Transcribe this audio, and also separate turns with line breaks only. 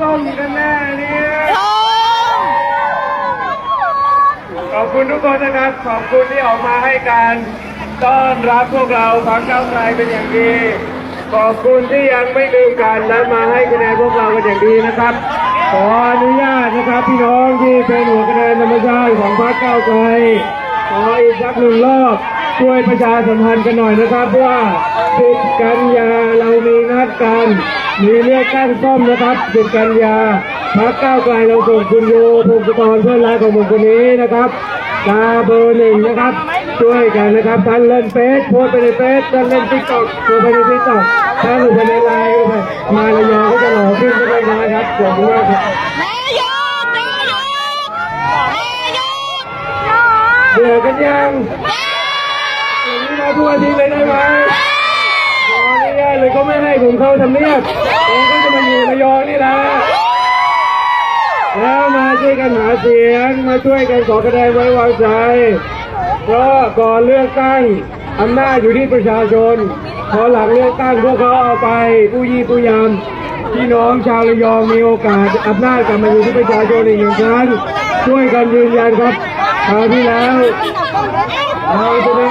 กล้องอยู่นแน่เนี่ยขอบคุณทุกคนนะครับ ขอบคุณที่ออกมาให้การต้อนรับพวกเราพักเก้าวไกลเป็นอย่างดี ขอบคุณที่ยังไม่ลืมกันและมาให้คะแนนพวกเรากันอย่างดีนะครับ ขออนุญาตนะครับพี่น้องที่เป็นหัวคะแนนธรรมชาติของพรรคก้าวไกลขออีกสักหนึ่งรอบช่วยประชาสัมพันธ์กันหน่อยนะครับว่าปิดกันยาเรามี นัดกันมีเลือกตั้งซ่อมนะครับ10กันยาพรรคก้าวไกลเราส่งคุณโยพงศกรเพื่อนรักของผมคนนี้นะครับตาเบอร์หนึ่งนะครับ ช่วยกันนะครับท่านเล่นเฟซโพสต์ไปในเฟซท่านเล่นทิกตอกโพสต์ไปในทิกตอกท่านลงไปในไลน์ก็ไปมาระยองก็จะหล่อขึ้นก็ได้นะครับขอบคุณมากครับ
นายกนายกนายก
เบื่อกันยังอย่างนี้มาทุกอาทิตย์เลยได้ไหมขออนุญาตเลย ก็ไม่ให้ผมเข้าทำเนียบผมก็จะมาอยู่ระยองนี่แหละแล้วมาช่วยกันหาเสียงมาช่วยกันขอคะแนนไว้วางใจ เพราะก่อนเลือกตั้งอำนาจอยู่ที่ประชาชน พอหลังเลือกตั้งพวกเขาเอาไปผู้ยี่ผู้ยามพี่น้องชาวระยองมีโอกาสอำนาจกลับมาอยู่ที่ประชาชนอีกหนึ่งครั้งช่วยกันยืนยันครับคราวที่แล้วเอาไปแ